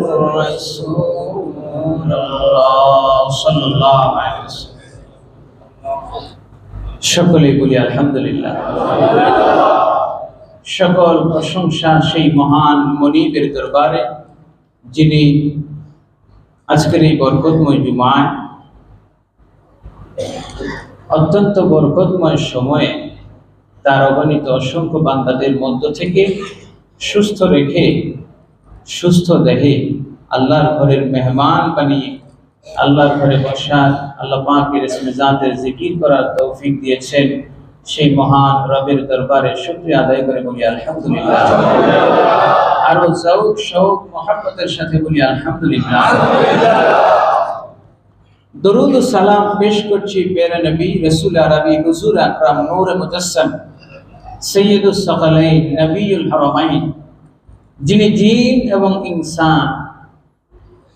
رسول الله صلى الله عليه وسلم সকলে বলি আলহামদুলিল্লাহ সকল প্রশংসা সেই মহান মনিবের দরবারে যিনি আজকের এই বরকতময় জুমায় অত্যন্ত বরকতময় সময়ে তার অগণিত অসংখ্য বান্দাদের মধ্য থেকে সুস্থ রেখে সুস্থ দেহে আল্লাহর ঘরের মেহমান বানিয়ে, আল্লাহর ঘরে বসার, আল্লাহ পাকের ইসমে জাতের জিকির করার তৌফিক দিয়েছেন। সেই মহান রবের দরবারে শুকরিয়া আদায় করে বলি আলহামদুলিল্লাহ। আরও জৌক শৌক মহাব্বতের সাথে বলি আলহামদুলিল্লাহ। দরুদ ও সালাম পেশ করছি পেরে নবী, রসুল আরবি, হুজুর আকরাম নূর মুজাসসাম সৈয়দুস সাকালাইন নবীউল হরমাইন। যিনি জিন এবং ইনসান,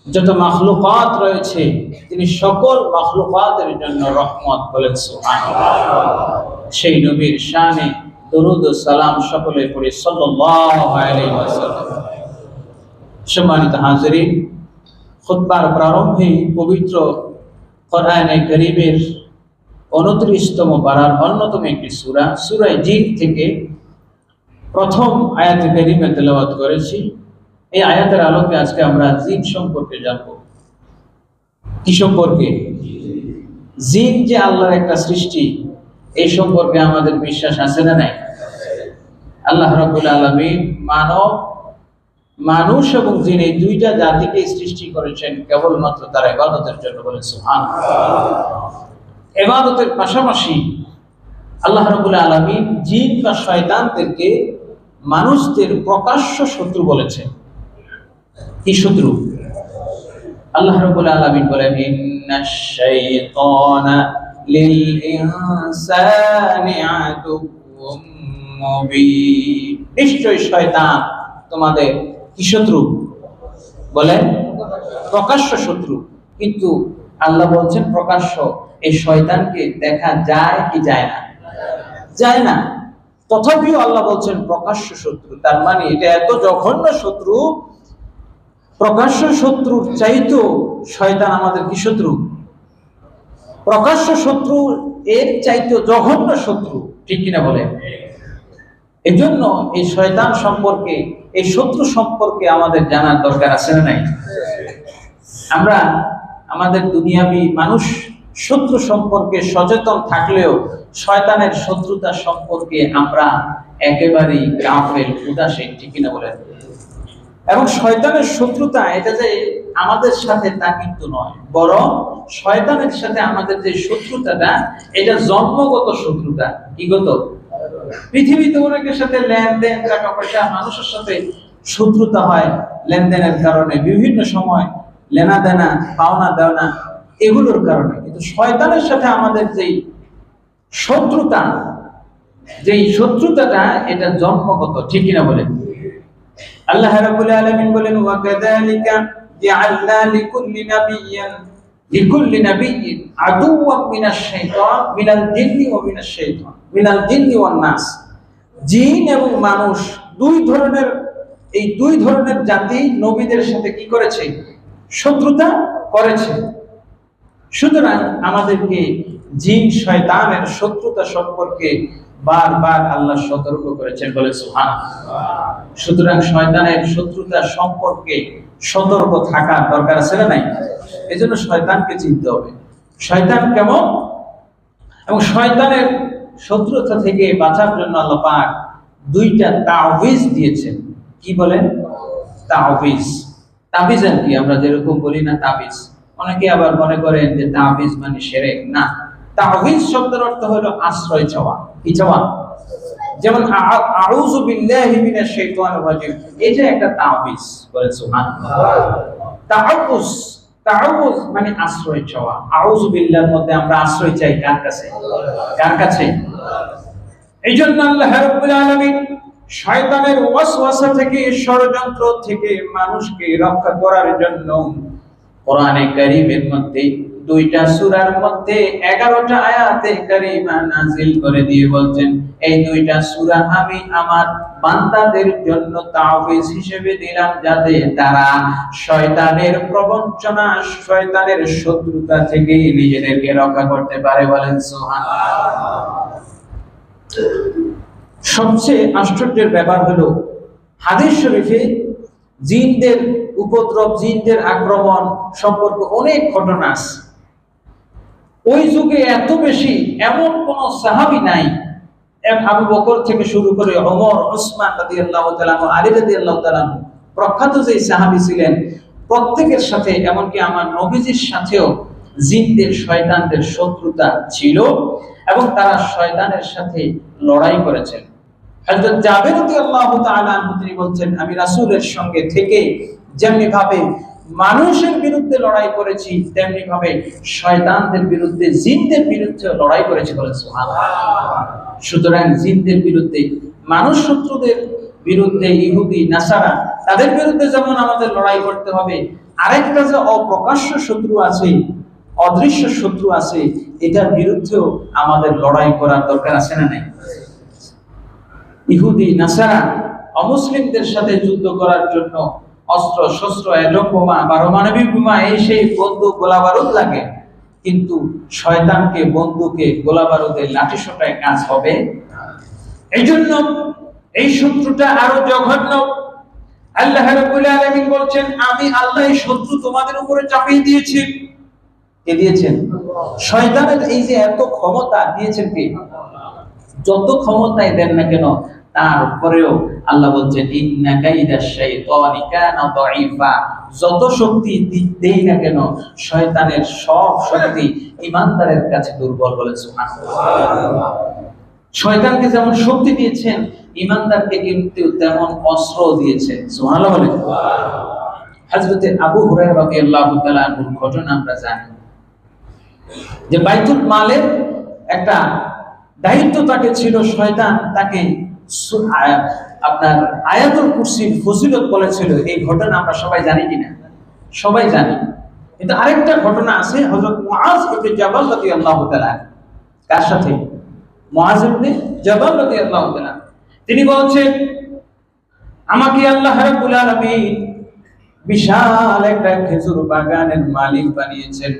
যত মাখলুকাত রয়েছে, তিনি সকল মাখলুকাতের জন্য রহমত বলেন সেই নবীর শানে দরুদ ও সালাম সকলে পড়ে সম্মানিত প্রারম্ভে পবিত্র করিমের উনত্রিশতম পাড়ার অন্যতম একটি সুরা, সূরা জিন থেকে প্রথম আয়াতে করিমে তেলাওয়াত করেছি। এই আয়াতের আলোকে আজকে আমরা জিন সম্পর্কে জানব। কি সম্পর্কে? জিন যে আল্লাহর একটা সৃষ্টি, এই সম্পর্কে আমাদের বিশ্বাস আছে না নাই? আল্লাহ রাব্বুল আলামিন মানব, মানুষ এবং জিন এই দুইটা জাতিকে সৃষ্টি করেছেন কেবলমাত্র তার ইবাদতের জন্য বলে সুবহান ইবাদতের পাশাপাশি আল্লাহ রাব্বুল আলামিন জিন বা শয়তানদেরকে মানুষদের প্রকাশ্য শত্রু বলেছেন কি শত্রু? আল্লাহ রাব্বুল আলামিন বলেন নিশ্চয় শয়তান তোমাদের কি শত্রু? বলেন, প্রকাশ্য শত্রু। কিন্তু আল্লাহ বলছেন, প্রকাশ্য এই শয়তানকে দেখা যায় কি যায় না? যায় না। তথাপিও আল্লাহ বলছেন, প্রকাশ্য শত্রু। তার মানে এটা এত জঘন্য শত্রু, প্রকাশ্য শত্রুর চাইতো শয়তান আমাদের কি শত্রু? প্রকাশ্য শত্রু এর চাইতো জঘন্য শত্রু, ঠিক কিনা বলে? এজন্য এই শয়তান সম্পর্কে, এই শত্রু সম্পর্কে আমাদের জানার দরকার আছে না নাই? আমরা আমাদের দুনিয়াবি মানুষ শত্রু সম্পর্কে সচেতন থাকলেও শয়তানের শত্রুতা সম্পর্কে আমরা একেবারেই গাফেল, উদাসীন, ঠিক কিনা বলেন? এবং শয়তানের শত্রুতা এটা যে আমাদের সাথে তা কিন্তু নয়, বরং শয়তানের সাথে আমাদের যে শত্রুতাটা, এটা জন্মগত শত্রুতা। কি গত? পৃথিবীতে অনেকের সাথে লেনদেন টাকা পয়সা মানুষের সাথে শত্রুতা হয় লেনদেনের কারণে। বিভিন্ন সময় লেনা দেনা পাওনা দেওনা এগুলোর কারণে। কিন্তু শয়তানের সাথে আমাদের যেই শত্রুতা, যেই শত্রুতাটা, এটা জন্মগত, ঠিক কিনা বলেন? আল্লাহ রাব্বুল আলামিন বলেন, ওয়া কাযালিকা জাআলনা লিকুল্লি নাবিয়্যিন লিকুল্লি নাবিয়্যিন আদুওয়াম মিনাশ শাইতান, মিনাল জিন্নি ওয়া মিনাশ শাইতান, মিনাল জিন্নি ওয়ান নাস। জিন এবং মানুষ দুই ধরনের, এই দুই ধরনের জাতি নবীদের সাথে কি করেছে? শত্রুতা করেছে। সুতরাং আমাদেরকে জিন শয়তানের শত্রুতা সম্পর্কে বারবার আল্লাহ সতর্ক করেছেন বলে সুহান সুতরাং শয়তানের শত্রুতা সম্পর্কে সতর্ক থাকার দরকার আছে না নাই? এজন্য শয়তানকে চিনতে হবে। শয়তান কেমন? এবং শয়তানের শত্রুতা থেকে বাঁচার জন্য আল্লাহ পাক দুইটা তাওয়িজ দিয়েছেন। কি বলেন? তাওয়িজ তাবিজ আর কি, আমরা যেরকম বলি না তাবিজ। অনেকে আবার মনে করেন যে তাবিজ মানে সেরেক। না তাবিজ শব্দের অর্থ হলো আশ্রয় চাওয়া, কি চাওয়া? যেমন আউযু বিল্লাহি মিনাশ শাইতানির রাজিম একটা সুবহানাল্লাহ। মানে আশ্রয় চাওয়া। আউযু বিল্লাহর মধ্যে আমরা আশ্রয় চাই কার কাছে? কার কাছে? এই জন্য আল্লাহ রাব্বুল আলামিন শয়তানের ওয়াসওয়াসা থেকে ষড়যন্ত্র থেকে মানুষকে রক্ষা করার জন্য কোরআনে কারীমের মধ্যে দুইটা সূরার মধ্যে 11টা আয়াতে কারিমা নাজিল করে দিয়ে বলছেন, এই দুইটা সূরা আমি আমার বান্দাদের জন্য তাওফিজ হিসেবে দিলাম যাতে তারা শয়তানের প্রবঞ্চনা, শয়তানের শত্রুতা থেকে নিজেদেরকে রক্ষা করতে পারে বলেন, সুবহানাল্লাহ। সবচেয়ে আশ্চর্যের ব্যাপার হলো, হাদিস শরীফে জিনদের উপদ্রব, জিনদের আক্রমণ সম্পর্কে অনেক ঘটনা আছে। ওই যুগে এত বেশি এমন কোন সাহাবি নাই। আবু বকর থেকে শুরু করে ওমর, ওসমান তাআলা, আলী প্রখ্যাত যে সাহাবী ছিলেন, প্রত্যেকের সাথে, এমনকি আমার নবীজির সাথেও জিনদের, শয়তানদের শত্রুতা ছিল এবং তারা শয়তানের সাথে লড়াই করেছেন। হযরত জাবের রাদিয়াল্লাহু তাআলা তিনি বলছেন, আমি রাসূলের সঙ্গে থেকে যেমনি ভাবে মানুষের বিরুদ্ধে লড়াই করেছি তেমনি ভাবে শয়তানদের বিরুদ্ধে, জিনদের বিরুদ্ধে লড়াই করেছি বলে সুতরাং জিনদের বিরুদ্ধে মানুষ শত্রুদের বিরুদ্ধে, ইহুদি, নাসারা, তাদের বিরুদ্ধে যেমন আমাদের লড়াই করতে হবে, আরেকটা যে অপ্রকাশ্য শত্রু আছে, অদৃশ্য শত্রু আছে, এটার বিরুদ্ধেও আমাদের লড়াই করার দরকার আছে না নাই? ইহুদি নাসারা অমুসলিমদের সাথে যুদ্ধ করার জন্য অস্ত্র শস্ত্র এটম বোমা পারমাণবিক বোমা এই সেই বন্দুক গোলা বারুদ লাগে। কিন্তু শয়তানকে বন্দুকে গোলা বারুদে লাঠি সোটায় কাজ হবে এই জন্য এই শত্রুটা আরও জঘন্য। আল্লাহ রাব্বুল আলামিন বলছেন আমি আল্লাহ এই শত্রু তোমাদের উপরে চাপিয়ে দিয়েছি। কে দিয়েছেন? শয়তানের এই যে এত ক্ষমতা দিয়েছেন কে? যত ক্ষমতাই দেন না কেন, তারপরেও আল্লাহ বলছেন যত শক্তি দেই না কেন, শয়তানের সব শক্তি ইমানদারের কাছে দুর্বল বলে শয়তানকে যেমন শক্তি দিয়েছেন ইমানদারকে কিন্তু তেমন অস্ত্র দিয়েছেন। সুবহানাল্লাহ বলে। হযরতে আবু রাদিয়াল্লাহু তাআলা ঘটনা আমরা জানি। যে বাইতুল মালের একটা দায়িত্ব তাকে ছিল শয়তান, তাকে আপনার আয়াতুল কুরসির ফজিলত বলেছিল, এই ঘটনা আমরা সবাই জানি কিনা? সবাই জানি। কিন্তু আরেকটা ঘটনা আছে, হযরত মুআজ ইবনে জাবাল রাদিয়াল্লাহু তাআলা কার সাথে? মুআজ ইবনে জাবাল রাদিয়াল্লাহু তাআলা তিনি বলছেন, আমাকে আল্লাহ রাব্বুল আলামিন বিশাল একটা খেজুর বাগানের মালিক বানিয়েছেন।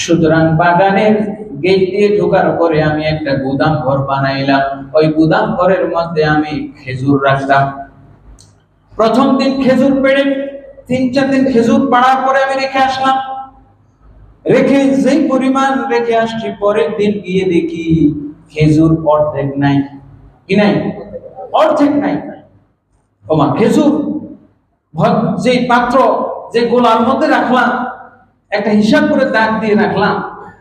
সুতরাং বাগানের গেট দিয়ে ঢোকার পরে আমি একটা গুদাম ঘর বানাইলাম। ওই গুদাম ঘরের মধ্যে আমি খেজুর রাখতাম প্রথম দিন খেজুর পেড়ে তিন, চার দিন খেজুর পাড়ার পরে আমি রেখে আসলাম। রেখে যেই পরিমাণ রেখে আসছি, পরের দিন গিয়ে দেখি খেজুর অর্ধেক নাই। কি নাই? অর্ধেক নাই। ওমা খেজুর। যে পাত্র, যে গোলার মধ্যে রাখলাম, একটা হিসাব করে দাগ দিয়ে রাখলাম।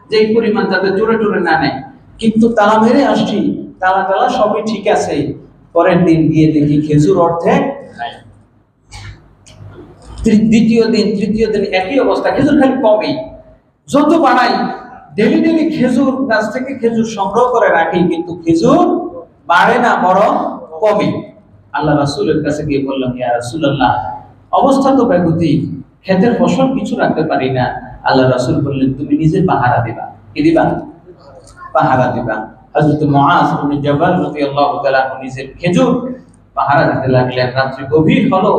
যে পরিমাণ যাতে জোরে জোরে না নেয়। কিন্তু তালা মেরে আসছি তালা টালা সবই ঠিক আছে। পরের দিন গিয়ে দেখি খেজুর অর্ধেক দ্বিতীয় দিন, তৃতীয় দিন একই অবস্থা, খেজুর খালি কমেই যত বাড়াই ডেলি ডেলি খেজুর গাছ থেকে খেজুর সংগ্রহ করে রাখি, কিন্তু খেজুর বাড়ে না, বরং কমে। আল্লাহ রাসুলের কাছে গিয়ে বললাম, ইয়া অবস্থা তো ব্যাগতি ক্ষেতের ফসল কিছু রাখতে পারি না। আল্লাহ রাসূল বললেন, তুমি নিজে পাহারা দিবা। কি দিবা? পাহারা দিবা। হযরত মুআজ ইবনে জাবাল রাদিয়াল্লাহু তাআলা আনহু নিজের খেজুর পাহারা দিতে লাগলেন। রাত্রি গভীর হলো।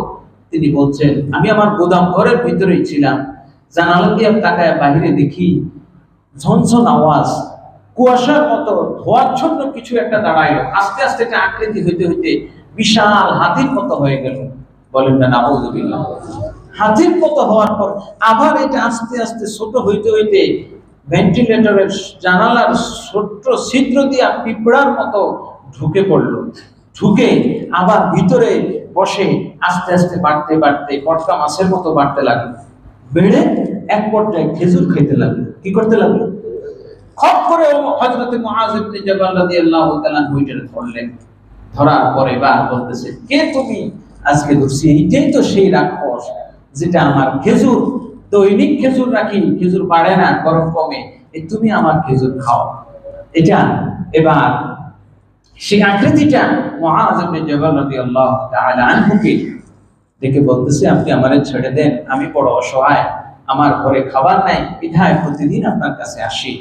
তিনি বলছেন, আমি আমার গোদাম ঘরের ভিতরেই ছিলাম। জানালা দিয়ে তাকায় বাইরে দেখি ঝনঝন আওয়াজ, কুয়াশার মতো ধোয়ার ধোয়াচ্ছন্ন কিছু একটা দাঁড়াইলো। আস্তে আস্তে একটা আকৃতি হইতে হইতে বিশাল হাতির মতো হয়ে গেল। বলেন, না নাউযুবিল্লাহ হাতির মতো হওয়ার পর আবার এটা আস্তে আস্তে ছোট হইতে হইতে ভেন্টিলেটরের জানালার ছোট্ট ছিদ্র দিয়া পিঁপড়ার মতো ঢুকে পড়ল। ঢুকে আবার ভিতরে বসে আস্তে আস্তে বাড়তে বাড়তে পটকা মাছের মতো বাড়তে লাগল। বেড়ে এক পর্যায়ে খেজুর খেতে লাগল। কি করতে লাগল? খপ করে রাদিয়াল্লাহু তাআলা বইটা ধরলেন। ধরার পরে বার বলতেছে, কে তুমি আজকে ধরছি? এইটাই তো সেই রাক্ষস। যেটা আমার খেজুর, দৈনিক খেজুর রাখি, খেজুর বাড়ে না, গরম কমে তুমি আমার খেজুর খাও। এটা এবার সেই আকৃতিটা আনহুকে দেখে বলতেছে, আপনি আমারে ছেড়ে দেন, আমি বড় অসহায়, আমার ঘরে খাবার নাই, বিধায় প্রতিদিন আপনার কাছে আসি।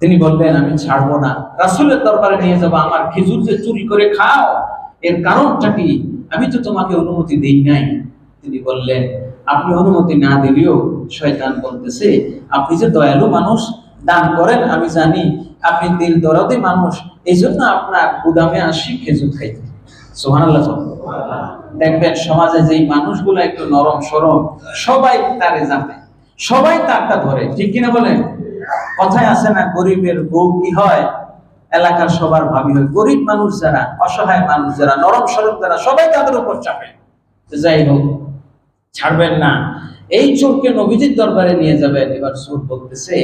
তিনি বললেন, আমি ছাড়বো না, রাসুলের দরবারে নিয়ে যাব, আমার খেজুর যে চুরি করে খাও, এর কারণটা কি? আমি তো তোমাকে অনুমতি দিই নাই। তিনি বললেন, আপনি অনুমতি না দিলেও শয়তান বলতেছে, আপনি যে দয়ালু মানুষ, দান করেন, আমি জানি আপনি দিল দরদি মানুষ এই জন্য আপনার গুদামে আসি খেজুর খাইতে দেখবেন সমাজে যেই মানুষগুলো একটু নরম সরম, সবাই তারে জানে, সবাই তারটা ধরে, ঠিক কিনা বলেন? কথায় আছে না, গরিবের বউ কি হয়? এলাকার সবার ভাবি হয়, গরিব মানুষ যারা, অসহায় মানুষ যারা, নরম সরম যারা, সবাই তাদের উপর চাপে। যাই হোক ছাড়বেন না। এই চোরকে নবীজির দরবারে নিয়ে যাবেন। এবার চোর বলতেছে